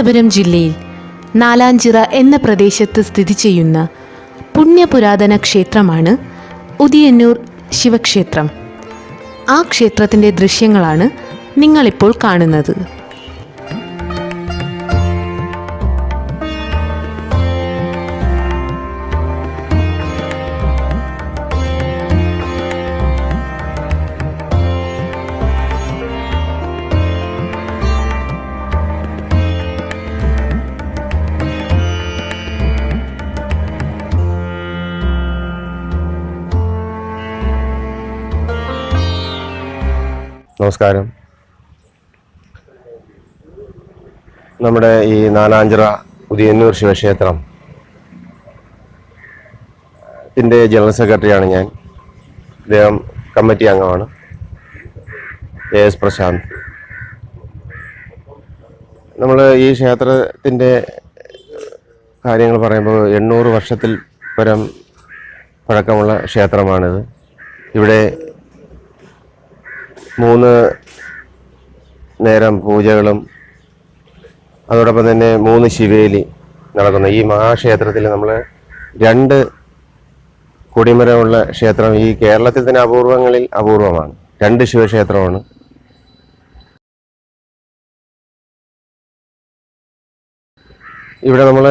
തിരുവനന്തപുരം ജില്ലയിൽ നാലാഞ്ചിറ എന്ന പ്രദേശത്ത് സ്ഥിതി ചെയ്യുന്ന പുണ്യപുരാതന ക്ഷേത്രമാണ് ഉദിയന്നൂർ ശിവക്ഷേത്രം. ആ ക്ഷേത്രത്തിന്റെ ദൃശ്യങ്ങളാണ് നിങ്ങളിപ്പോൾ കാണുന്നത്. നമസ്കാരം. നമ്മുടെ ഈ നാലാഞ്ചിറ പുതിയന്നൂർ ശിവക്ഷേത്രം. ത്തിന്റെ ജനറൽ സെക്രട്ടറിയാണ് ഞാൻ. അദ്ദേഹം കമ്മിറ്റി അംഗമാണ്. A S Prashant. നമ്മൾ ഈ ക്ഷേത്രത്തിന്റെ കാര്യങ്ങൾ പറയുമ്പോൾ എണ്ണൂറ് വർഷത്തിൽ പരം പഴക്കമുള്ള ക്ഷേത്രമാണിത്. ഇവിടെ മൂന്ന് നേരം പൂജകളും അതോടൊപ്പം തന്നെ മൂന്ന് ശിവേലി നടക്കുന്ന. ഈ മഹാക്ഷേത്രത്തിൽ നമ്മൾ രണ്ട് കൊടിമരമുള്ള ക്ഷേത്രം ഈ കേരളത്തിൽ തന്നെ അപൂർവങ്ങളിൽ അപൂർവമാണ്. രണ്ട് ശിവക്ഷേത്രമാണ്. ഇവിടെ നമ്മൾ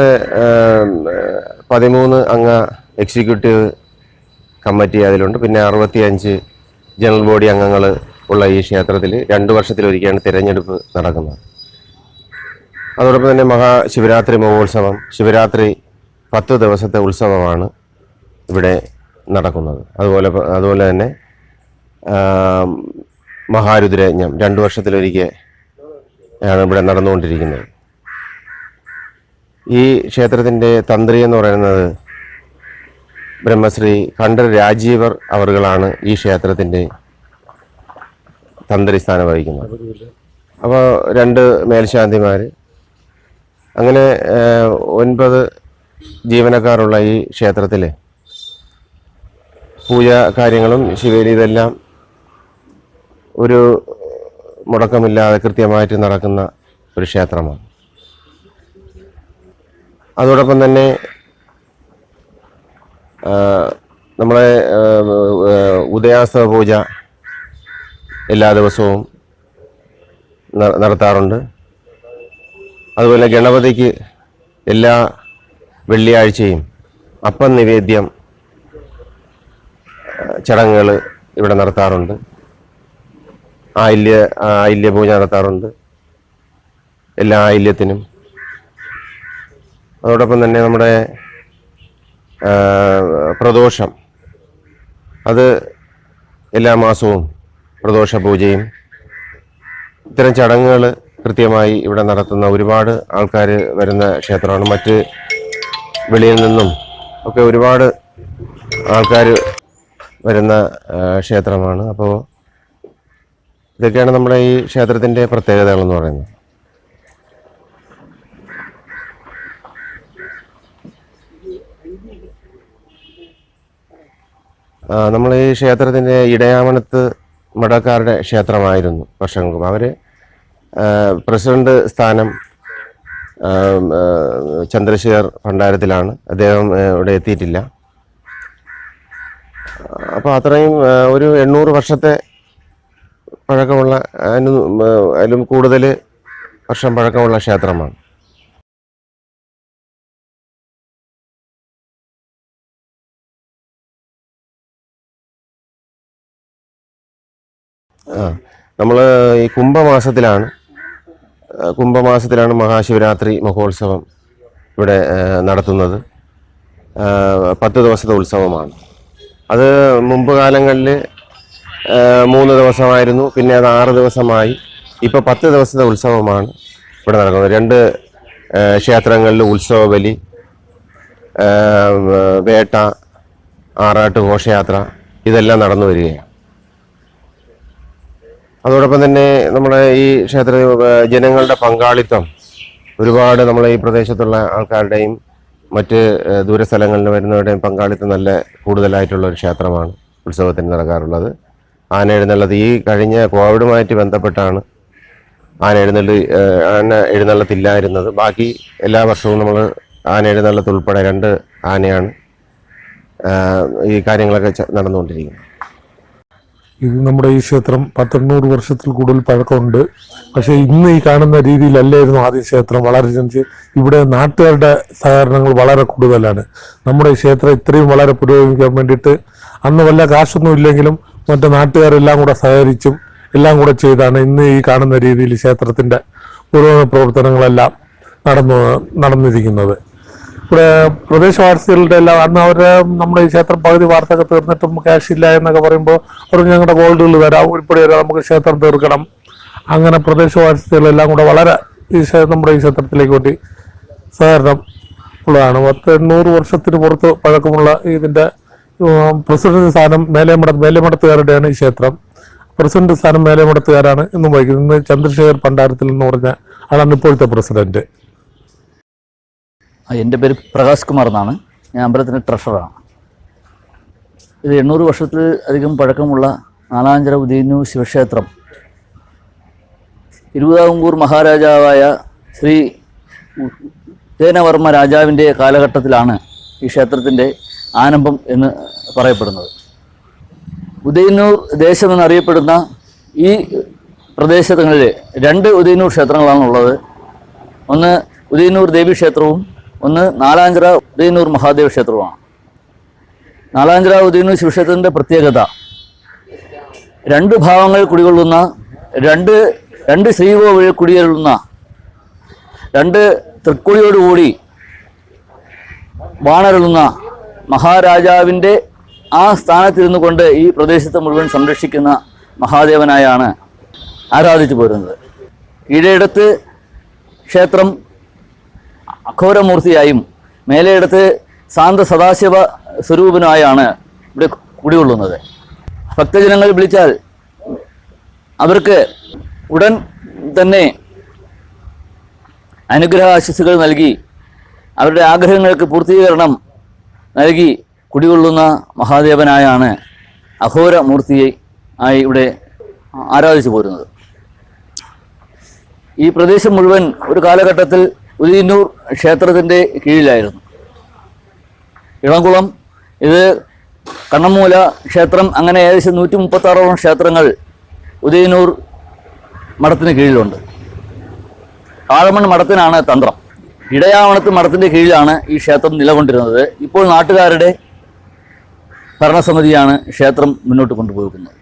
പതിമൂന്ന് അംഗ എക്സിക്യൂട്ടീവ് കമ്മിറ്റി അതിലുണ്ട്. പിന്നെ അറുപത്തിയഞ്ച് ജനറൽ ബോഡി അംഗങ്ങൾ ഉള്ള ഈ ക്ഷേത്രത്തിൽ രണ്ടു വർഷത്തിലൊരിക്കലാണ് തിരഞ്ഞെടുപ്പ് നടക്കുന്നത്. അതോടൊപ്പം തന്നെ മഹാശിവരാത്രി മഹോത്സവം ശിവരാത്രി പത്ത് ദിവസത്തെ ഉത്സവമാണ് ഇവിടെ നടക്കുന്നത്. അതുപോലെ അതുപോലെ തന്നെ മഹാരുദ്രയജ്ഞം രണ്ടു വർഷത്തിലൊരിക്കൽ ആണ് ഇവിടെ നടന്നുകൊണ്ടിരിക്കുന്നത്. ഈ ക്ഷേത്രത്തിന്റെ തന്ത്രി എന്ന് പറയുന്നത് ബ്രഹ്മശ്രീ കണ്ഠർ രാജീവർ അവറുകളാണ് ഈ ക്ഷേത്രത്തിന്റെ തന്ത്രി സ്ഥാനം വഹിക്കുന്നത് അപ്പോൾ രണ്ട് മേൽശാന്തിമാർ അങ്ങനെ ഒൻപത് ജീവനക്കാരുള്ള ഈ ക്ഷേത്രത്തിൽ പൂജ കാര്യങ്ങളും ശിവേലി ഇതെല്ലാം ഒരു മുടക്കമില്ലാതെ കൃത്യമായിട്ട് നടക്കുന്ന ഒരു ക്ഷേത്രമാണ്. അതോടൊപ്പം തന്നെ നമ്മളെ ആ, പൂജ എല്ലാ ദിവസവും നടത്താറുണ്ട്. അതുപോലെ ഗണപതിക്ക് എല്ലാ വെള്ളിയാഴ്ചയും അപ്പം നിവേദ്യം ചടങ്ങുകൾ ഇവിടെ നടത്താറുണ്ട്. ആയില്യ ആയില്യ പൂജ നടത്താറുണ്ട്. എല്ലാ ആയില്യത്തിനും. അതോടൊപ്പം തന്നെ നമ്മുടെ പ്രദോഷം. അത് എല്ലാ മാസവും പ്രദോഷ പൂജയും ഇത്തരം ചടങ്ങുകൾ കൃത്യമായി ഇവിടെ നടത്തുന്ന ഒരുപാട് ആൾക്കാർ വരുന്ന ക്ഷേത്രമാണ്. മറ്റ് വെളിയിൽ നിന്നും ഒക്കെ ഒരുപാട് ആൾക്കാർ വരുന്ന ക്ഷേത്രമാണ്. അപ്പോൾ ഇതൊക്കെയാണ് നമ്മുടെ ഈ ക്ഷേത്രത്തിന്റെ പ്രത്യേകതകളെന്ന് പറയുന്നത്. നമ്മൾ ഈ ക്ഷേത്രത്തിന്റെ ഇടയാമണത്ത് മഠക്കാരുടെ ക്ഷേത്രമായിരുന്നു വർഷങ്ങൾക്കും. അവർ പ്രസിഡന്റ് സ്ഥാനം ചന്ദ്രശേഖർ ഭണ്ഡാരത്തിലാണ്. അദ്ദേഹം ഇവിടെ എത്തിയിട്ടില്ല. അപ്പോൾ അത്രയും ഒരു എണ്ണൂറ് വർഷത്തെ പഴക്കമുള്ള അതിന് അതിലും കൂടുതൽ വർഷം പഴക്കമുള്ള ക്ഷേത്രമാണ്. നമ്മൾ ഈ കുംഭമാസത്തിലാണ് കുംഭമാസത്തിലാണ് മഹാശിവരാത്രി മഹോത്സവം ഇവിടെ നടത്തുന്നത്. പത്ത് ദിവസത്തെ ഉത്സവമാണ്. അത് മുമ്പ് കാലങ്ങളിൽ മൂന്ന് ദിവസമായിരുന്നു പിന്നെ അത് ആറ് ദിവസമായി. ഇപ്പോൾ പത്ത് ദിവസത്തെ ഉത്സവമാണ് ഇവിടെ നടക്കുന്നത്. രണ്ട് ക്ഷേത്രങ്ങളിൽ ഉത്സവ ബലി വേട്ട ആറാട്ട് ഘോഷയാത്ര ഇതെല്ലാം നടന്നു വരികയാണ്. അതോടൊപ്പം തന്നെ നമ്മുടെ ഈ ക്ഷേത്ര ജനങ്ങളുടെ പങ്കാളിത്തം. ഒരുപാട് നമ്മളെ ഈ പ്രദേശത്തുള്ള ആൾക്കാരുടെയും മറ്റ് ദൂരസ്ഥലങ്ങളിൽ വരുന്നവരുടെയും പങ്കാളിത്തം നല്ല കൂടുതലായിട്ടുള്ള ഒരു ക്ഷേത്രമാണ് ഉത്സവത്തിന് നടക്കാറുള്ളത് ആന എഴുന്നള്ളത് ഈ കഴിഞ്ഞ കോവിഡുമായിട്ട് ബന്ധപ്പെട്ടാണ് ആന എഴുന്നള്ളി ആന എഴുന്നള്ളത്തില്ലായിരുന്നത്. ബാക്കി എല്ലാ വർഷവും നമ്മൾ ആന എഴുന്നള്ളത്ത് ഉൾപ്പെടെ രണ്ട് ആനയാണ് ഈ കാര്യങ്ങളൊക്കെ നടന്നുകൊണ്ടിരിക്കുന്നത്. ഇത് നമ്മുടെ ഈ ക്ഷേത്രം പത്തെണ്ണൂറ് വർഷത്തിൽ കൂടുതൽ പഴക്കമുണ്ട്. പക്ഷേ ഇന്ന് ഈ കാണുന്ന രീതിയിലല്ലായിരുന്നു ആദ്യ ക്ഷേത്രം. വളരെ ഇവിടെ നാട്ടുകാരുടെ സഹകരണങ്ങൾ വളരെ കൂടുതലാണ്. നമ്മുടെ ഈ ക്ഷേത്രം ഇത്രയും വളരെ പുരോഗമിക്കാൻ വേണ്ടിയിട്ട് അന്ന് വല്ല കാശൊന്നും ഇല്ലെങ്കിലും മറ്റു നാട്ടുകാരെല്ലാം കൂടെ സഹകരിച്ചും എല്ലാം കൂടെ ചെയ്താണ് ഇന്ന് ഈ കാണുന്ന രീതിയിൽ ക്ഷേത്രത്തിന്റെ പുരോഗമന പ്രവർത്തനങ്ങളെല്ലാം നടന്നു നടന്നിരിക്കുന്നത്. പ്രദേശവാസികളുടെ എല്ലാം അന്ന് അവർ നമ്മുടെ ഈ ക്ഷേത്രം പകുതി വാർത്തയൊക്കെ തീർന്നിട്ടും ക്യാഷ് ഇല്ല എന്നൊക്കെ പറയുമ്പോൾ അവർ ഞങ്ങളുടെ ഗോൾഡുകൾ തരാം. ഉൾപ്പെടെ വരാം നമുക്ക് ക്ഷേത്രം തീർക്കണം. അങ്ങനെ പ്രദേശവാസികളെല്ലാം കൂടെ വളരെ ഈ നമ്മുടെ ഈ ക്ഷേത്രത്തിലേക്ക് വേണ്ടി സഹകരണം ഉള്ളതാണ്. പത്ത് എണ്ണൂറ് വർഷത്തിന് പുറത്ത് പഴക്കമുള്ള ഇതിന്റെ പ്രസിഡന്റ് സ്ഥാനം മേലേമട മേലേമടത്തുകാരുടെയാണ് ഈ ക്ഷേത്രം. പ്രസിഡന്റ് സ്ഥാനം മേലേമടത്തുകാരാണ് ഇന്നും വഹിക്കുന്നത്. ഇന്ന് ചന്ദ്രശേഖർ പണ്ടാരത്തിൽ എന്ന് പറഞ്ഞ ആളാണ് ഇപ്പോഴത്തെ പ്രസിഡന്റ്. എന്റെ പേര് പ്രകാശ് കുമാർ എന്നാണ്. ഞാൻ അമ്പലത്തിന്റെ ട്രഷറാണ് ഇത് എണ്ണൂറ് വർഷത്തിൽ അധികം പഴക്കമുള്ള നാലാഞ്ചിറ ഉദയനു ശിവക്ഷേത്രം. തിരുവിതാംകൂർ മഹാരാജാവായ ശ്രീ ഉദയനവർമ്മ രാജാവിന്റെ കാലഘട്ടത്തിലാണ് ഈ ക്ഷേത്രത്തിന്റെ ആരംഭം എന്ന് പറയപ്പെടുന്നത്. ഉദയന്നൂർ ദേശം എന്നറിയപ്പെടുന്ന ഈ പ്രദേശങ്ങളിൽ രണ്ട് ഉദയന്നൂർ ക്ഷേത്രങ്ങളാണുള്ളത്. ഒന്ന് ഉദയന്നൂർ ദേവി ക്ഷേത്രവും ഒന്ന് നാലാഞ്ചിറ ഉദയന്നൂർ മഹാദേവ ക്ഷേത്രമാണ്. നാലാഞ്ചിറ ഉദയന്നൂർ ശിവക്ഷേത്രത്തിന്റെ പ്രത്യേകത രണ്ട് ഭാവങ്ങൾ കുടികൊള്ളുന്ന രണ്ട് രണ്ട് ശ്രീകോവിൽ കുടികൊള്ളുന്ന രണ്ട് തൃക്കുളിയോടുകൂടി വാണരുളുന്ന മഹാരാജാവിന്റെ ആ സ്ഥാനത്തിരുന്നു കൊണ്ട് ഈ പ്രദേശത്ത് മുഴുവൻ സംരക്ഷിക്കുന്ന മഹാദേവനായാണ് ആരാധിച്ചു പോരുന്നത്. കീഴയിടത്ത് ക്ഷേത്രം അഘോരമൂർത്തിയായും മേലെയിടത്ത് ശാന്ത സദാശിവ സ്വരൂപനായാണ് ഇവിടെ കുടികൊള്ളുന്നത്. ഭക്തജനങ്ങൾ വിളിച്ചാൽ അവർക്ക് ഉടൻ തന്നെ അനുഗ്രഹ ആശിസുകൾ നൽകി അവരുടെ ആഗ്രഹങ്ങൾക്ക് പൂർത്തീകരണം നൽകി കുടികൊള്ളുന്ന മഹാദേവനായാണ് അഘോരമൂർത്തിയെ ആയി ഇവിടെ ആരാധിച്ചു പോരുന്നത്. ഈ പ്രദേശം മുഴുവൻ ഒരു കാലഘട്ടത്തിൽ ഉദയന്നൂർ ക്ഷേത്രത്തിന്റെ കീഴിലായിരുന്നു. ഇളംകുളം ഇത് കണ്ണമൂല ക്ഷേത്രം അങ്ങനെ ഏകദേശം നൂറ്റി മുപ്പത്താറോളം ക്ഷേത്രങ്ങൾ ഉദയന്നൂർ മഠത്തിന് കീഴിലുണ്ട്. ആഴമൺ മഠത്തിനാണ് തന്ത്രം. ഇടയാവണത്ത് മഠത്തിന്റെ കീഴിലാണ് ഈ ക്ഷേത്രം നിലകൊണ്ടിരുന്നത്. ഇപ്പോൾ നാട്ടുകാരുടെ ഭരണസമിതിയാണ് ക്ഷേത്രം മുന്നോട്ട് കൊണ്ടുപോകുന്നത്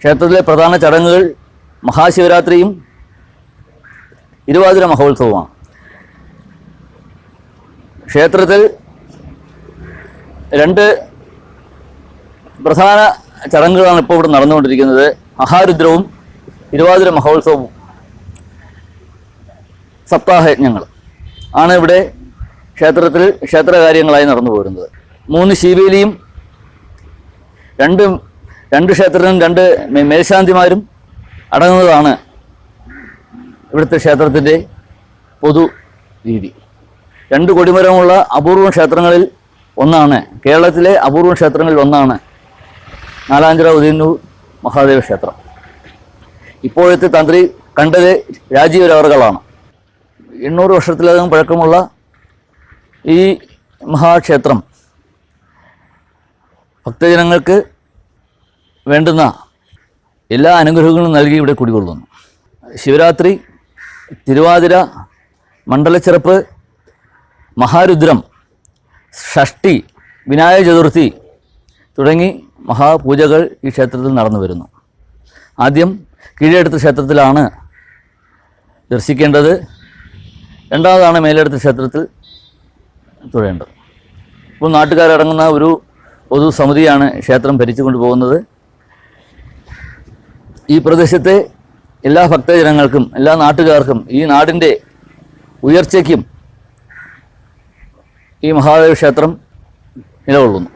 ക്ഷേത്രത്തിലെ പ്രധാന ചടങ്ങുകൾ മഹാശിവരാത്രിയും തിരുവാതിര മഹോത്സവമാണ്. ക്ഷേത്രത്തിൽ രണ്ട് പ്രധാന ചടങ്ങുകളാണ് ഇപ്പോൾ ഇവിടെ നടന്നുകൊണ്ടിരിക്കുന്നത്. മഹാരുദ്രവും തിരുവാതിര മഹോത്സവവും. സപ്താഹയജ്ഞങ്ങൾ ആണ് ഇവിടെ ക്ഷേത്രത്തിൽ ക്ഷേത്രകാര്യങ്ങളായി നടന്നു പോരുന്നത്. മൂന്ന് ശീവേലിയും രണ്ട് രണ്ട് ക്ഷേത്രങ്ങളും രണ്ട് മേൽശാന്തിമാരും അടങ്ങുന്നതാണ് ഇവിടുത്തെ ക്ഷേത്രത്തിന്റെ പൊതു രീതി. രണ്ട് കൊടിമരമുള്ള അപൂർവം ക്ഷേത്രങ്ങളിൽ ഒന്നാണ് കേരളത്തിലെ അപൂർവം ക്ഷേത്രങ്ങളിൽ ഒന്നാണ് നാലാഞ്ചിറ ഉദയന്നൂർ മഹാദേവ ക്ഷേത്രം. ഇപ്പോഴത്തെ തന്ത്രി കണ്ടത് രാജീവരവറുകളാണ് എണ്ണൂറ് വർഷത്തിലധികം പഴക്കമുള്ള ഈ മഹാക്ഷേത്രം ഭക്തജനങ്ങൾക്ക് വേണ്ടുന്ന എല്ലാ അനുഗ്രഹങ്ങളും നൽകി ഇവിടെ കുടികൊള്ളുന്നു. ശിവരാത്രി തിരുവാതിര മണ്ഡലച്ചിറപ്പ് മഹാരുദ്രം ഷഷ്ടി വിനായക ചതുർത്ഥി തുടങ്ങി മഹാപൂജകൾ ഈ ക്ഷേത്രത്തിൽ നടന്നു വരുന്നു. ആദ്യം കീഴെടുത്ത ക്ഷേത്രത്തിലാണ് ദർശിക്കേണ്ടത്. രണ്ടാമതാണ് മേലെടുത്ത ക്ഷേത്രത്തിൽ തുഴേണ്ടത് ഇപ്പോൾ നാട്ടുകാരടങ്ങുന്ന ഒരു പൊതു സമിതിയാണ് ക്ഷേത്രം ഭരിച്ചുകൊണ്ട് കൊണ്ടുപോകുന്നത് ഈ പ്രദേശത്തെ എല്ലാ ഭക്തജനങ്ങൾക്കും എല്ലാ നാട്ടുകാർക്കും ഈ നാടിന്റെ ഉയർച്ചയ്ക്കും ഈ മഹാദേവ ക്ഷേത്രം നിലകൊള്ളുന്നു.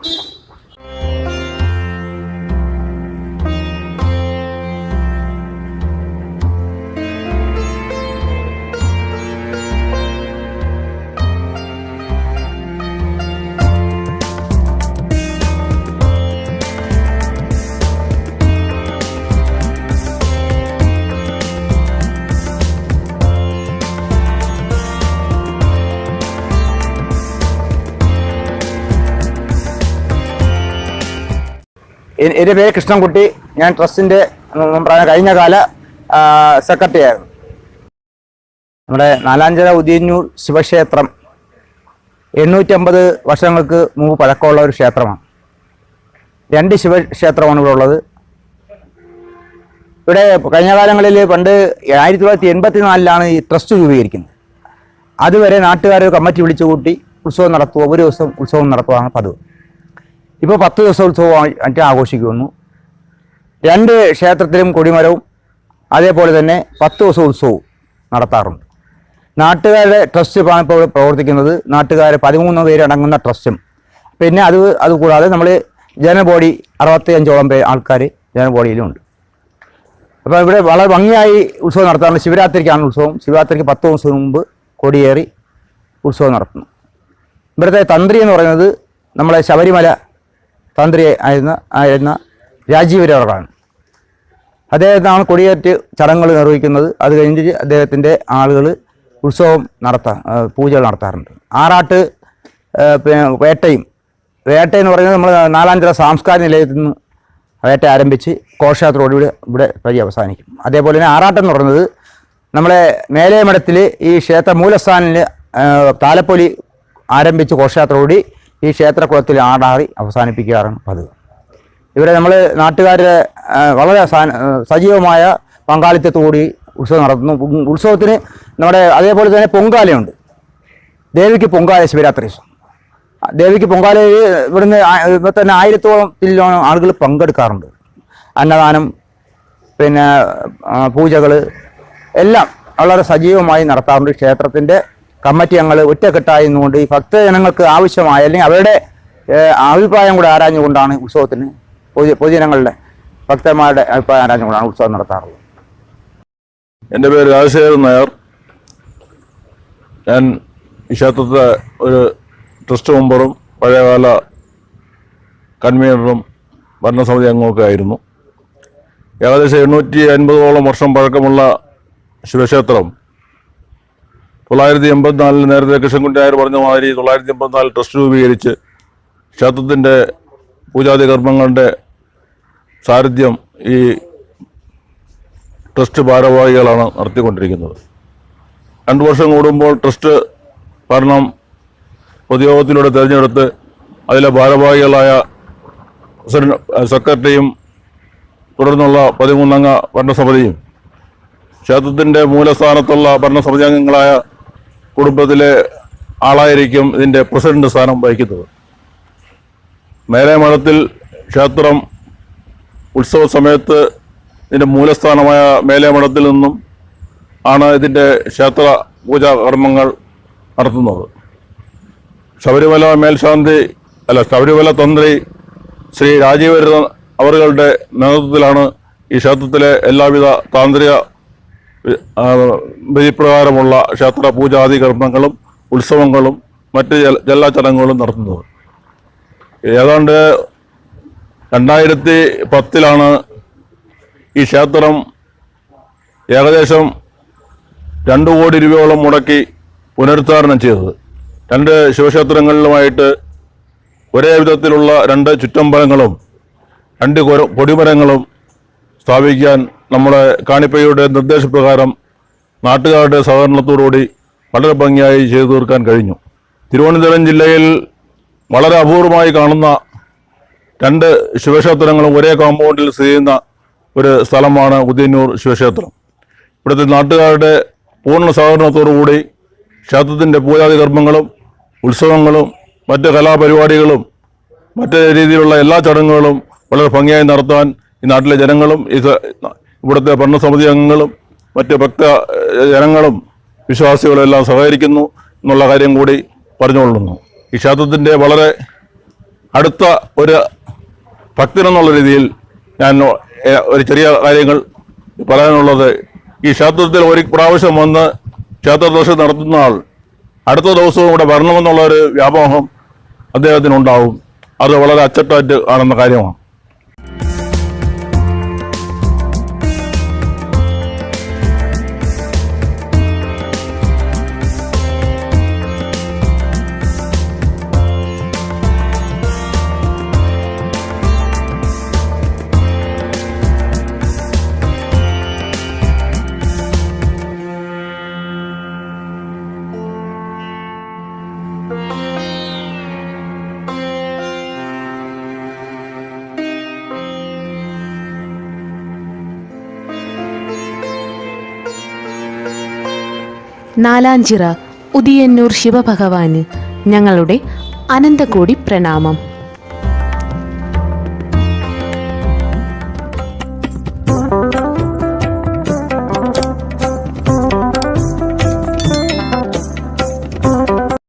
എന്റെ പേര് കൃഷ്ണൻകുട്ടി. ഞാൻ ട്രസ്റ്റിന്റെ കഴിഞ്ഞ കാല സെക്രട്ടറി ആയിരുന്നു നമ്മുടെ നാലാഞ്ചര ഉദയന്നൂർ ശിവക്ഷേത്രം എണ്ണൂറ്റമ്പത് വർഷങ്ങൾക്ക് മുമ്പ് പഴക്കമുള്ള ഒരു ക്ഷേത്രമാണ്. രണ്ട് ശിവക്ഷേത്രമാണ് ഇവിടെ ഉള്ളത്. ഇവിടെ കഴിഞ്ഞ കാലങ്ങളിൽ പണ്ട് ആയിരത്തി തൊള്ളായിരത്തി എൺപത്തി നാലിലാണ് ഈ ട്രസ്റ്റ് രൂപീകരിക്കുന്നത്. അതുവരെ നാട്ടുകാർ കമ്മിറ്റി വിളിച്ചു കൂട്ടി ഉത്സവം നടത്തുക ഒരു ദിവസം ഉത്സവം നടത്തുകയാണ് പതിവ്. ഇപ്പോൾ പത്ത് ദിവസം ഉത്സവം ആയിട്ട് ആഘോഷിക്കുന്നു. രണ്ട് ക്ഷേത്രത്തിലും കൊടിമരവും അതേപോലെ തന്നെ പത്ത് ദിവസം ഉത്സവവും നടത്താറുണ്ട്. നാട്ടുകാരുടെ ട്രസ്റ്റാണ് ഇപ്പോൾ പ്രവർത്തിക്കുന്നത്. നാട്ടുകാർ പതിമൂന്ന് പേരടങ്ങുന്ന ട്രസ്റ്റും. പിന്നെ അത് അതുകൂടാതെ നമ്മൾ ജനബോഡി അറുപത്തി അഞ്ചോളം പേര് ആൾക്കാർ ജനബോഡിയിലും ഉണ്ട് അപ്പോൾ ഇവിടെ വളരെ ഭംഗിയായി ഉത്സവം നടത്താറുണ്ട്. ശിവരാത്രിക്കാണ് ഉത്സവം. ശിവരാത്രിക്ക് പത്ത് ദിവസം മുമ്പ് കൊടിയേറി ഉത്സവം നടത്തുന്നു. ഇവിടുത്തെ തന്ത്രി എന്ന് പറയുന്നത് നമ്മളെ ശബരിമല തന്ത്രി ആയിരുന്ന ആയിരുന്ന രാജീവരവർക്കാണ് അദ്ദേഹത്താണ് കൊടിയേറ്റ് ചടങ്ങുകൾ നിർവഹിക്കുന്നത്. അത് കഴിഞ്ഞിട്ട് അദ്ദേഹത്തിന്റെ ആളുകൾ ഉത്സവം നടത്താൻ പൂജകൾ നടത്താറുണ്ട്. ആറാട്ട് വേട്ടയും. വേട്ട എന്ന് പറയുന്നത് നമ്മൾ നാലാഞ്ചിറ സാംസ്കാരിക നിലയത്തിൽ നിന്ന് വേട്ട ആരംഭിച്ച് ഘോഷയാത്രയോട് ഇവിടെ ഇവിടെ വഴി അവസാനിക്കും. അതേപോലെ തന്നെ ആറാട്ടം എന്ന് പറയുന്നത് നമ്മളെ മേലേമഠത്തിൽ ഈ ക്ഷേത്ര മൂലസ്ഥാനിൽ താലപ്പൊലി ആരംഭിച്ച് ഘോഷയാത്രയോടി ഈ ക്ഷേത്രകുളത്തിൽ ആടാറി അവസാനിപ്പിക്കാറാണ് പതിവ്. ഇവിടെ നമ്മൾ നാട്ടുകാരുടെ വളരെ സജീവമായ പങ്കാളിത്തത്തോടി ഉത്സവം നടത്തുന്നു. ഉത്സവത്തിന് നമ്മുടെ അതേപോലെ തന്നെ പൊങ്കാലയുണ്ട്. ദേവിക്ക് പൊങ്കാല ശിവരാത്രി ദേവിക്ക് പൊങ്കാലയിൽ ഇവിടുന്ന് ഇവിടെ തന്നെ ആയിരത്തോളം തില്ലോളം ആളുകൾ പങ്കെടുക്കാറുണ്ട്. അന്നദാനം പിന്നെ പൂജകൾ എല്ലാം വളരെ സജീവമായി നടത്താറുണ്ട് ക്ഷേത്രത്തിന്റെ കമ്മിറ്റി അംഗങ്ങൾ ഒറ്റക്കെട്ടായി ഈ ഭക്തജനങ്ങൾക്ക് ആവശ്യമായ അല്ലെങ്കിൽ അവരുടെ അഭിപ്രായം കൂടെ ആരാഞ്ഞുകൊണ്ടാണ് ഉത്സവത്തിന് പൊതു പൊതുജനങ്ങളുടെ ഭക്തന്മാരുടെ അഭിപ്രായം ആരാഞ്ഞുകൊണ്ടാണ് ഉത്സവം നടത്താറുള്ളത്? എന്റെ പേര് രാജശേഖരൻ നായർ. ഞാൻ ക്ഷേത്രത്തെ ഒരു ട്രസ്റ്റ് മെമ്പറും പഴയകാല കൺവീനറും ഭരണസമിതി അംഗമൊക്കെ ആയിരുന്നു. ഏകദേശം എണ്ണൂറ്റി അൻപതോളം വർഷം പഴക്കമുള്ള ശിവക്ഷേത്രം തൊള്ളായിരത്തി എൺപത്തിനാലിൽ നേരത്തെ കൃഷ്ണൻകുട്ടി നായർ പറഞ്ഞ മാതിരി തൊള്ളായിരത്തി എൺപത്തിനാലിൽ ട്രസ്റ്റ് രൂപീകരിച്ച് ക്ഷേത്രത്തിന്റെ പൂജാതി കർമ്മങ്ങളുടെ സാരഥ്യം ഈ ട്രസ്റ്റ് ഭാരവാഹികളാണ് നടത്തിക്കൊണ്ടിരിക്കുന്നത്. രണ്ടു വർഷം കൂടുമ്പോൾ ട്രസ്റ്റ് ഭരണം പൊതുയോഗത്തിലൂടെ തിരഞ്ഞെടുത്ത് അതിലെ ഭാരവാഹികളായ സെക്രട്ടറിയും തുടർന്നുള്ള പതിമൂന്നംഗ ഭരണസമിതിയും ക്ഷേത്രത്തിന്റെ മൂലസ്ഥാനത്തുള്ള ഭരണസമിതി അംഗങ്ങളായ കുടുംബത്തിലെ ആളായിരിക്കും ഇതിന്റെ പ്രസിഡന്റ് സ്ഥാനം വഹിക്കുന്നത്. മേലെ മഠത്തിൽ ക്ഷേത്രം ഉത്സവ സമയത്ത് ഇതിന്റെ മൂലസ്ഥാനമായ മേലേമഠത്തിൽ നിന്നും ആണ് ഇതിന്റെ ക്ഷേത്ര പൂജാ കർമ്മങ്ങൾ നടത്തുന്നത്. ശബരിമല മേൽശാന്തി അല്ല ശബരിമല തന്ത്രി ശ്രീ രാജീവരുന്ന അവരുടെ നേതൃത്വത്തിലാണ് ഈ ക്ഷേത്രത്തിലെ എല്ലാവിധ താന്ത്രിക വിധിപ്രകാരമുള്ള ക്ഷേത്ര പൂജാതി കർമ്മങ്ങളും ഉത്സവങ്ങളും മറ്റ് എല്ലാ ചടങ്ങുകളും നടത്തുന്നത്. ഏതാണ്ട് രണ്ടായിരത്തി പത്തിലാണ് ഈ ക്ഷേത്രം ഏകദേശം രണ്ട് കോടി രൂപയോളം മുടക്കി പുനരുദ്ധാരണം ചെയ്തത്. രണ്ട് ശിവക്ഷേത്രങ്ങളിലുമായിട്ട് ഒരേ വിധത്തിലുള്ള രണ്ട് ചുറ്റമ്പലങ്ങളും രണ്ട് കൊടിമരങ്ങളും സ്ഥാപിക്കാൻ നമ്മുടെ കാണിപ്പയുടെ നിർദ്ദേശപ്രകാരം നാട്ടുകാരുടെ സഹകരണത്തോടുകൂടി വളരെ ഭംഗിയായി ചെയ്തു തീർക്കാൻ കഴിഞ്ഞു. തിരുവനന്തപുരം ജില്ലയിൽ വളരെ അപൂർവമായി കാണുന്ന രണ്ട് ശിവക്ഷേത്രങ്ങളും ഒരേ കോമ്പൗണ്ടിൽ സ്ഥിതി ചെയ്യുന്ന ഒരു സ്ഥലമാണ് ഉദയന്നൂർ ശിവക്ഷേത്രം. ഇവിടുത്തെ നാട്ടുകാരുടെ പൂർണ സഹകരണത്തോടുകൂടി ക്ഷേത്രത്തിന്റെ പൂജാതി കർമ്മങ്ങളും ഉത്സവങ്ങളും മറ്റ് കലാപരിപാടികളും മറ്റ് രീതിയിലുള്ള എല്ലാ ചടങ്ങുകളും വളരെ ഭംഗിയായി നടത്താൻ ഈ നാട്ടിലെ ജനങ്ങളും സ- ഇവിടുത്തെ ഭരണസമിതി അംഗങ്ങളും മറ്റ് ഭക്ത ജനങ്ങളും വിശ്വാസികളും എല്ലാം സഹകരിക്കുന്നു എന്നുള്ള കാര്യം കൂടി പറഞ്ഞുകൊള്ളുന്നു. ഈ വളരെ അടുത്ത ഒരു ഭക്തനെന്നുള്ള രീതിയിൽ ഞാൻ ഒരു ചെറിയ കാര്യങ്ങൾ പറയാനുള്ളത്. ഈ ക്ഷേത്രത്തിൽ ഒരു പ്രാവശ്യം വന്ന് ക്ഷേത്ര ദർശനം നടത്തുന്ന ആൾ അടുത്ത ദിവസവും ഇവിടെ വരണമെന്നുള്ള ഒരു വ്യാമോഹം അദ്ദേഹത്തിനുണ്ടാവും. അത് വളരെ അച്ചട്ടായിട്ട് കാണുന്ന കാര്യമാണ്. നാലാഞ്ചിറ ഉദിയന്നൂർ ശിവഭഗവാന് ഞങ്ങളുടെ അനന്തകോടി പ്രണാമം.